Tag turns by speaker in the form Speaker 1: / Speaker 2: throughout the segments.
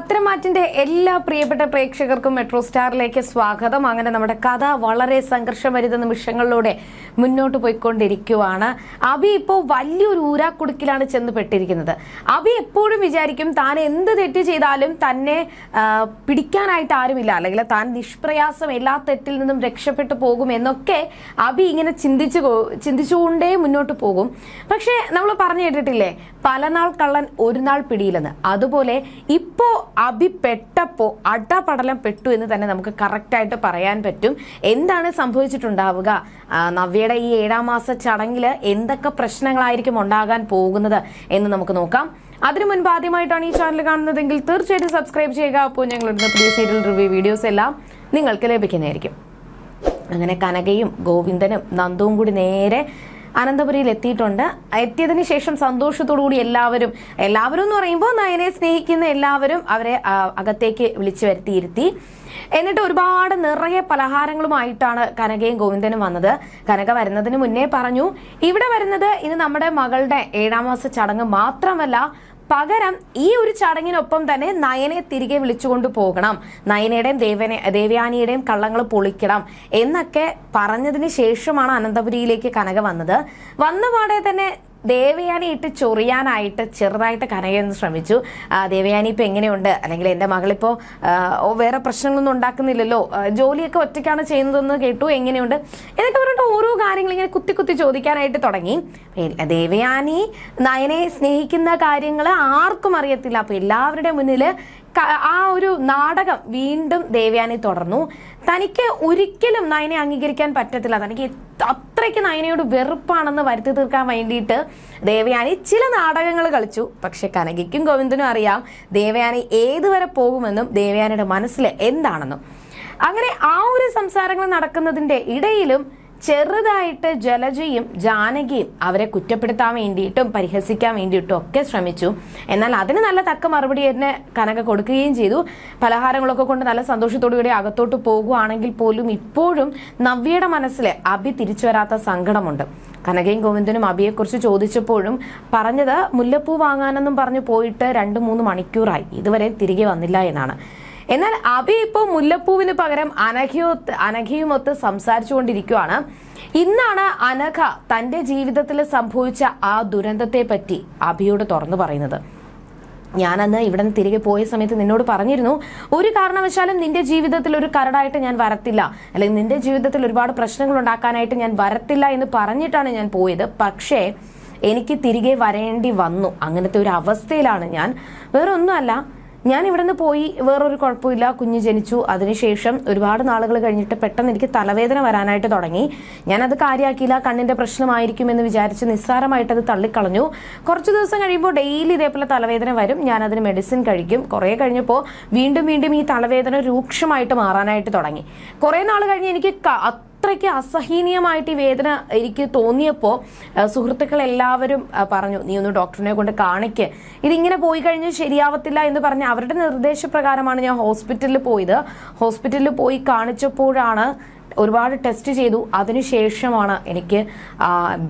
Speaker 1: പത്രമാറ്റിന്റെ എല്ലാ പ്രിയപ്പെട്ട പ്രേക്ഷകർക്കും മെട്രോ സ്റ്റാറിലേക്ക് സ്വാഗതം. അങ്ങനെ നമ്മുടെ കഥ വളരെ സംഘർഷഭരിത നിമിഷങ്ങളിലൂടെ മുന്നോട്ട് പോയിക്കൊണ്ടിരിക്കുവാണ്. അബി ഇപ്പോൾ വലിയൊരു ഊരാക്കുടുക്കിലാണ് ചെന്ന് പെട്ടിരിക്കുന്നത് അബി എപ്പോഴും വിചാരിക്കും താൻ എന്ത് തെറ്റ് ചെയ്താലും തന്നെ പിടിക്കാനായിട്ട് ആരുമില്ല. അല്ലെങ്കിൽ താൻ നിഷ്പ്രയാസം എല്ലാ തെറ്റിൽ നിന്നും രക്ഷപ്പെട്ടു പോകും എന്നൊക്കെ അബി ഇങ്ങനെ ചിന്തിച്ചു ചിന്തിച്ചുകൊണ്ടേ മുന്നോട്ട് പോകും. പക്ഷേ നമ്മൾ പറഞ്ഞു കേട്ടിട്ടില്ലേ? പല നാൾ കള്ളൻ ഒരു നാൾ പിടിയില്ലെന്ന്. അതുപോലെ ഇപ്പോൾ അബി പെട്ടപ്പോ അടപടലം പെട്ടു എന്ന് തന്നെ നമുക്ക് കറക്റ്റായിട്ട് പറയാൻ പറ്റും. എന്താണ് സംഭവിച്ചിട്ടുണ്ടാവുക? ആ, നവ്യയുടെ ഈ ഏഴാം മാസ ചടങ്ങിൽ എന്തൊക്കെ പ്രശ്നങ്ങളായിരിക്കും ഉണ്ടാകാൻ പോകുന്നത് എന്ന് നമുക്ക് നോക്കാം. അതിനു മുൻപ് ആദ്യമായിട്ടാണ് ഈ ചാനൽ കാണുന്നതെങ്കിൽ തീർച്ചയായിട്ടും സബ്സ്ക്രൈബ് ചെയ്യുക. അപ്പോൾ ഞങ്ങളിടുന്ന പുതിയ സീരിയൽ റിവ്യൂ വീഡിയോസ് എല്ലാം നിങ്ങൾക്ക് ലഭിക്കുന്നതായിരിക്കും. അങ്ങനെ കനകയും ഗോവിന്ദനും നന്ദുവും കൂടി നേരെ അനന്തപുരിയിൽ എത്തിയിട്ടുണ്ട്. എത്തിയതിന് ശേഷം സന്തോഷത്തോടു കൂടി എല്ലാവരും എല്ലാവരും എന്ന് പറയുമ്പോൾ നയനെ സ്നേഹിക്കുന്ന എല്ലാവരും അവരെ അകത്തേക്ക് വിളിച്ചു വരുത്തിയിരുത്തി. എന്നിട്ട് ഒരുപാട് നിറയെ പലഹാരങ്ങളുമായിട്ടാണ് കനകയും ഗോവിന്ദനും വന്നത്. കനക വരുന്നതിന് മുന്നേ പറഞ്ഞു ഇവിടെ വരുന്നത് ഇത് നമ്മുടെ മകളുടെ ഏഴാം മാസ ചടങ്ങ് മാത്രമല്ല പകരം ഈ ഒരു ചടങ്ങിനൊപ്പം തന്നെ നയനെ തിരികെ വിളിച്ചുകൊണ്ട് പോകണം. നയനയുടെയും ദേവനെ ദേവയാനിയുടെയും കള്ളങ്ങൾ പൊളിക്കണം എന്നൊക്കെ പറഞ്ഞതിന് ശേഷമാണ് അനന്തപുരിയിലേക്ക് കനക വന്നത്. വന്നപാടെ തന്നെ ദേവയാനി ഇട്ട് ചൊറിയാനായിട്ട് ചെറുതായിട്ട് കനകയൊന്ന് ശ്രമിച്ചു. ദേവയാനി ഇപ്പം എങ്ങനെയുണ്ട്? അല്ലെങ്കിൽ എന്റെ മകളിപ്പോൾ വേറെ പ്രശ്നങ്ങളൊന്നും ഉണ്ടാക്കുന്നില്ലല്ലോ? ജോലിയൊക്കെ ഒറ്റയ്ക്കാണ് ചെയ്യുന്നതെന്ന് കേട്ടു. എങ്ങനെയുണ്ട്? എന്നൊക്കെ പറഞ്ഞിട്ട് ഓരോ കാര്യങ്ങൾ ഇങ്ങനെ കുത്തി കുത്തി ചോദിക്കാനായിട്ട് തുടങ്ങി. ദേവയാനി നയനെ സ്നേഹിക്കുന്ന കാര്യങ്ങൾ ആർക്കും അറിയത്തില്ല. അപ്പൊ എല്ലാവരുടെ മുന്നിൽ ആ ഒരു നാടകം വീണ്ടും ദേവയാനി തുടർന്നു. തനിക്ക് ഒരിക്കലും നയനെ അംഗീകരിക്കാൻ പറ്റത്തില്ല. തനിക്ക് അത്രയ്ക്ക് നയനയോട് വെറുപ്പാണെന്ന് വരുത്തി തീർക്കാൻ വേണ്ടിയിട്ട് ദേവയാനി ചില നാടകങ്ങൾ കളിച്ചു. പക്ഷെ കനകയ്ക്കും ഗോവിന്ദനും അറിയാം ദേവയാനി ഏതുവരെ പോകുമെന്നും ദേവയാനിയുടെ മനസ്സിൽ എന്താണെന്നും. അങ്ങനെ ആ ഒരു സംസാരങ്ങൾ നടക്കുന്നതിന്റെ ഇടയിലും ചെറുതായിട്ട് ജലജയും ജാനകിയും അവരെ കുറ്റപ്പെടുത്താൻ വേണ്ടിയിട്ടും പരിഹസിക്കാൻ വേണ്ടിയിട്ടും ഒക്കെ ശ്രമിച്ചു. എന്നാൽ അതിന് നല്ല തക്ക മറുപടി തന്നെ കനക കൊടുക്കുകയും ചെയ്തു. പലഹാരങ്ങളൊക്കെ കൊണ്ട് നല്ല സന്തോഷത്തോടു കൂടി അകത്തോട്ട് പോകുകയാണെങ്കിൽ പോലും ഇപ്പോഴും നവ്യയുടെ മനസ്സിൽ അഭി തിരിച്ചു വരാത്ത സങ്കടമുണ്ട്. കനകയും ഗോവിന്ദനും അബിയെക്കുറിച്ച് ചോദിച്ചപ്പോഴും പറഞ്ഞത് മുല്ലപ്പൂ വാങ്ങാനെന്നും പറഞ്ഞു പോയിട്ട് രണ്ട് മൂന്ന് മണിക്കൂറായി. ഇതുവരെ തിരികെ വന്നില്ല എന്നാണ്. എന്നാൽ അബി ഇപ്പോൾ മുല്ലപ്പൂവിന് പകരം അനഘയൊത്ത് അനഘയുമൊത്ത് സംസാരിച്ചുകൊണ്ടിരിക്കുകയാണ്. ഇന്നാണ് അനഘ തന്റെ ജീവിതത്തിൽ സംഭവിച്ച ആ ദുരന്തത്തെ പറ്റി അബിയോട് തുറന്നു പറയുന്നത്. ഞാനന്ന് ഇവിടെ നിന്ന് തിരികെ പോയ സമയത്ത് നിന്നോട് പറഞ്ഞിരുന്നു ഒരു കാരണവശാലും നിന്റെ ജീവിതത്തിൽ ഒരു കരടായിട്ട് ഞാൻ വരത്തില്ല. അല്ലെങ്കിൽ നിന്റെ ജീവിതത്തിൽ ഒരുപാട് പ്രശ്നങ്ങൾ ഉണ്ടാക്കാനായിട്ട് ഞാൻ വരത്തില്ല എന്ന് പറഞ്ഞിട്ടാണ് ഞാൻ പോയത്. പക്ഷേ എനിക്ക് തിരികെ വരേണ്ടി വന്നു. അങ്ങനത്തെ ഒരു അവസ്ഥയിലാണ് ഞാൻ. വേറെ ഒന്നുമല്ല ഞാൻ ഇവിടെ നിന്ന് പോയി വേറൊരു കുഴപ്പമില്ല കുഞ്ഞ് ജനിച്ചു. അതിനുശേഷം ഒരുപാട് നാളുകൾ കഴിഞ്ഞിട്ട് പെട്ടെന്ന് എനിക്ക് തലവേദന വരാനായിട്ട് തുടങ്ങി. ഞാനത് കാര്യമാക്കിയില്ല കണ്ണിന്റെ പ്രശ്നമായിരിക്കും എന്ന് വിചാരിച്ച് നിസ്സാരമായിട്ട് അത് തള്ളിക്കളഞ്ഞു. കുറച്ച് ദിവസം കഴിയുമ്പോൾ ഡെയിലി ഇതേപോലെ തലവേദന വരും. ഞാൻ അതിന് മെഡിസിൻ കഴിക്കും. കുറേ കഴിഞ്ഞപ്പോൾ വീണ്ടും വീണ്ടും ഈ തലവേദന രൂക്ഷമായിട്ട് മാറാനായിട്ട് തുടങ്ങി. കുറേ നാൾ കഴിഞ്ഞ് എനിക്ക് അത്രയ്ക്ക് അസഹനീയമായിട്ട് ഈ വേദന എനിക്ക് തോന്നിയപ്പോൾ സുഹൃത്തുക്കൾ എല്ലാവരും പറഞ്ഞു നീ ഒന്ന് ഡോക്ടറിനെ കൊണ്ട് കാണിക്ക്. ഇതിങ്ങനെ പോയി കഴിഞ്ഞ് ശരിയാവത്തില്ല എന്ന് പറഞ്ഞ് അവരുടെ നിർദ്ദേശപ്രകാരമാണ് ഞാൻ ഹോസ്പിറ്റലിൽ പോയത്. ഹോസ്പിറ്റലിൽ പോയി കാണിച്ചപ്പോഴാണ് ഒരുപാട് ടെസ്റ്റ് ചെയ്തു. അതിനുശേഷമാണ് എനിക്ക്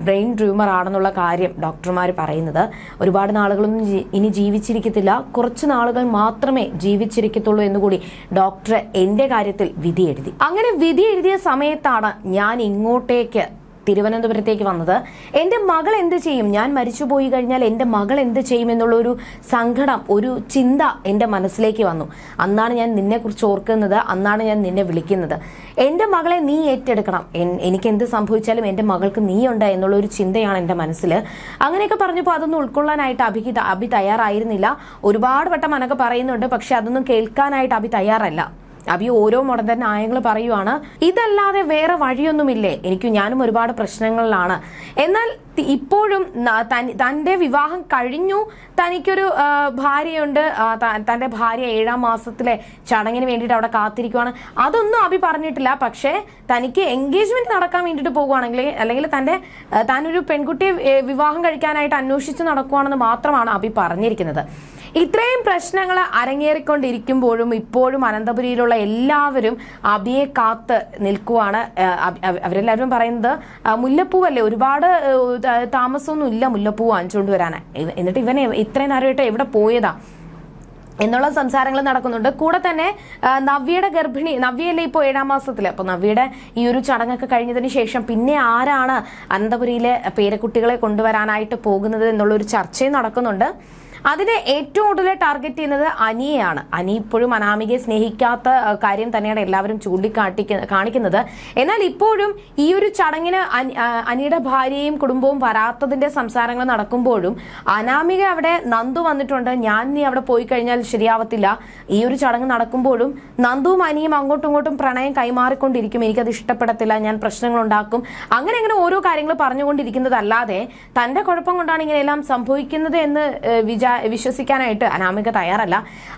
Speaker 1: ബ്രെയിൻ ട്യൂമർ ആണെന്നുള്ള കാര്യം ഡോക്ടർമാർ പറയുന്നത്. ഒരുപാട് നാളുകളൊന്നും ഇനി ജീവിച്ചിരിക്കത്തില്ല. കുറച്ച് നാളുകൾ മാത്രമേ ജീവിച്ചിരിക്കത്തുള്ളൂ എന്നുകൂടി ഡോക്ടർ എന്റെ കാര്യത്തിൽ വിധി എഴുതി. അങ്ങനെ വിധി എഴുതിയ സമയത്താണ് ഞാൻ ഇങ്ങോട്ടേക്ക് തിരുവനന്തപുരത്തേക്ക് വന്നത്. എന്റെ മകൾ എന്ത് ചെയ്യും? ഞാൻ മരിച്ചുപോയി കഴിഞ്ഞാൽ എന്റെ മകൾ എന്ത് ചെയ്യും എന്നുള്ള ഒരു സങ്കടം ഒരു ചിന്ത എന്റെ മനസ്സിലേക്ക് വന്നു. അന്നാണ് ഞാൻ നിന്നെക്കുറിച്ച് ഓർക്കുന്നത്. അന്നാണ് ഞാൻ നിന്നെ വിളിക്കുന്നത്. എന്റെ മകളെ നീ ഏറ്റെടുക്കണം. എനിക്ക് എന്ത് സംഭവിച്ചാലും എന്റെ മകൾക്ക് നീ ഉണ്ട് എന്നുള്ള ഒരു ചിന്തയാണ് എന്റെ മനസ്സിൽ അങ്ങനെയൊക്കെ പറഞ്ഞപ്പോൾ അതൊന്നും ഉൾക്കൊള്ളാനായിട്ട് അഭിക്ക് അഭി തയ്യാറായിരുന്നില്ല. ഒരുപാട് വട്ടം അനൊക്കെ പറയുന്നുണ്ട് പക്ഷെ അതൊന്നും കേൾക്കാനായിട്ട് അഭി തയ്യാറല്ല. അബി ഓരോ മുടന്തൻ ആയങ്ങൾ പറയുവാണ്. ഇതല്ലാതെ വേറെ വഴിയൊന്നുമില്ലേ? എനിക്ക് ഞാനും ഒരുപാട് പ്രശ്നങ്ങളിലാണ്. എന്നാൽ ഇപ്പോഴും തന്റെ വിവാഹം കഴിഞ്ഞു. തനിക്കൊരു ഭാര്യയുണ്ട്. തന്റെ ഭാര്യ ഏഴാം മാസത്തിലെ ചടങ്ങിന് വേണ്ടിയിട്ട് അവിടെ കാത്തിരിക്കുവാണ്. അതൊന്നും അബി പറഞ്ഞിട്ടില്ല. പക്ഷേ തനിക്ക് എൻഗേജ്മെന്റ് നടക്കാൻ വേണ്ടിട്ട് പോകുവാണെങ്കിൽ അല്ലെങ്കിൽ തന്റെ ആ, താനൊരു പെൺകുട്ടിയെ വിവാഹം കഴിക്കാനായിട്ട് അന്വേഷിച്ച് നടക്കുവാണെന്ന് മാത്രമാണ് അബി പറഞ്ഞിരിക്കുന്നത്. ഇത്രയും പ്രശ്നങ്ങൾ അരങ്ങേറിക്കൊണ്ടിരിക്കുമ്പോഴും ഇപ്പോഴും അനന്തപുരിയിലുള്ള എല്ലാവരും അബിയെ കാത്ത് നിൽക്കുവാണ്. അവരെല്ലാവരും പറയുന്നത് മുല്ലപ്പൂവല്ലേ? ഒരുപാട് താമസമൊന്നും ഇല്ല മുല്ലപ്പൂ വാങ്ങിച്ചുകൊണ്ട് വരാൻ. എന്നിട്ട് ഇവനെ ഇത്രയും നേരമായിട്ട് എവിടെ പോയതാ? എന്നുള്ള സംസാരങ്ങൾ നടക്കുന്നുണ്ട്. കൂടെ തന്നെ നവ്യയുടെ ഗർഭിണി നവ്യയല്ലേ ഇപ്പോൾ ഏഴാം മാസത്തിൽ അപ്പോൾ നവ്യയുടെ ഈ ഒരു ചടങ്ങൊക്കെ കഴിഞ്ഞതിന് ശേഷം പിന്നെ ആരാണ് അനന്തപുരിയിലെ പേരക്കുട്ടികളെ കൊണ്ടുവരാനായിട്ട് പോകുന്നത് എന്നുള്ളൊരു ചർച്ചയും നടക്കുന്നുണ്ട്. അതിന് ഏറ്റവും കൂടുതൽ ടാർഗറ്റ് ചെയ്യുന്നത് അനിയെയാണ്. അനി ഇപ്പോഴും അനാമികയെ സ്നേഹിക്കാത്ത കാര്യം തന്നെയാണ് എല്ലാവരും ചൂണ്ടിക്കാട്ടി കാണിക്കുന്നത്. എന്നാൽ ഇപ്പോഴും ഈ ഒരു ചടങ്ങിന് അനിയുടെ ഭാര്യയും കുടുംബവും വരാത്തതിന്റെ സംസാരങ്ങൾ നടക്കുമ്പോഴും അനാമിക അവിടെ നന്ദു വന്നിട്ടുണ്ട്. ഞാൻ നീ അവിടെ പോയി കഴിഞ്ഞാൽ ശരിയാവത്തില്ല. ഈ ഒരു ചടങ്ങ് നടക്കുമ്പോഴും നന്ദുവും അനിയും അങ്ങോട്ടും ഇങ്ങോട്ടും പ്രണയം കൈമാറിക്കൊണ്ടിരിക്കും. എനിക്കത് ഇഷ്ടപ്പെടത്തില്ല. ഞാൻ പ്രശ്നങ്ങൾ ഉണ്ടാക്കും അങ്ങനെ അങ്ങനെ ഓരോ കാര്യങ്ങൾ പറഞ്ഞുകൊണ്ടിരിക്കുന്നതല്ലാതെ തന്റെ കുഴപ്പം കൊണ്ടാണ് ഇങ്ങനെയെല്ലാം സംഭവിക്കുന്നത് എന്ന് ഏഹ്, വിചാ വിശ്വസിക്കാനായിട്ട് അനാമിക തയ്യാറല്ല.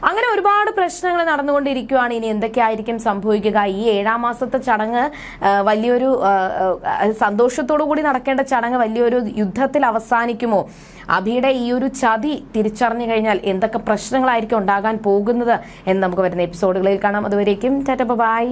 Speaker 1: അങ്ങനെ ഒരുപാട് പ്രശ്നങ്ങൾ നടന്നുകൊണ്ടിരിക്കുകയാണ് ഇനി എന്തൊക്കെയായിരിക്കും സംഭവിക്കുക? ഈ ഏഴാം മാസത്തെ ചടങ്ങ് വലിയൊരു സന്തോഷത്തോടു കൂടി നടക്കേണ്ട ചടങ്ങ് വലിയൊരു യുദ്ധത്തിൽ അവസാനിക്കുമോ? അഭിയുടെ ഈ ഒരു ചതി തിരിച്ചറിഞ്ഞു കഴിഞ്ഞാൽ എന്തൊക്കെ പ്രശ്നങ്ങളായിരിക്കും ഉണ്ടാകാൻ പോകുന്നത് എന്ന് നമുക്ക് വരുന്ന എപ്പിസോഡുകളിൽ കാണാം. അതുവരേക്കും ടാറ്റ ബൈ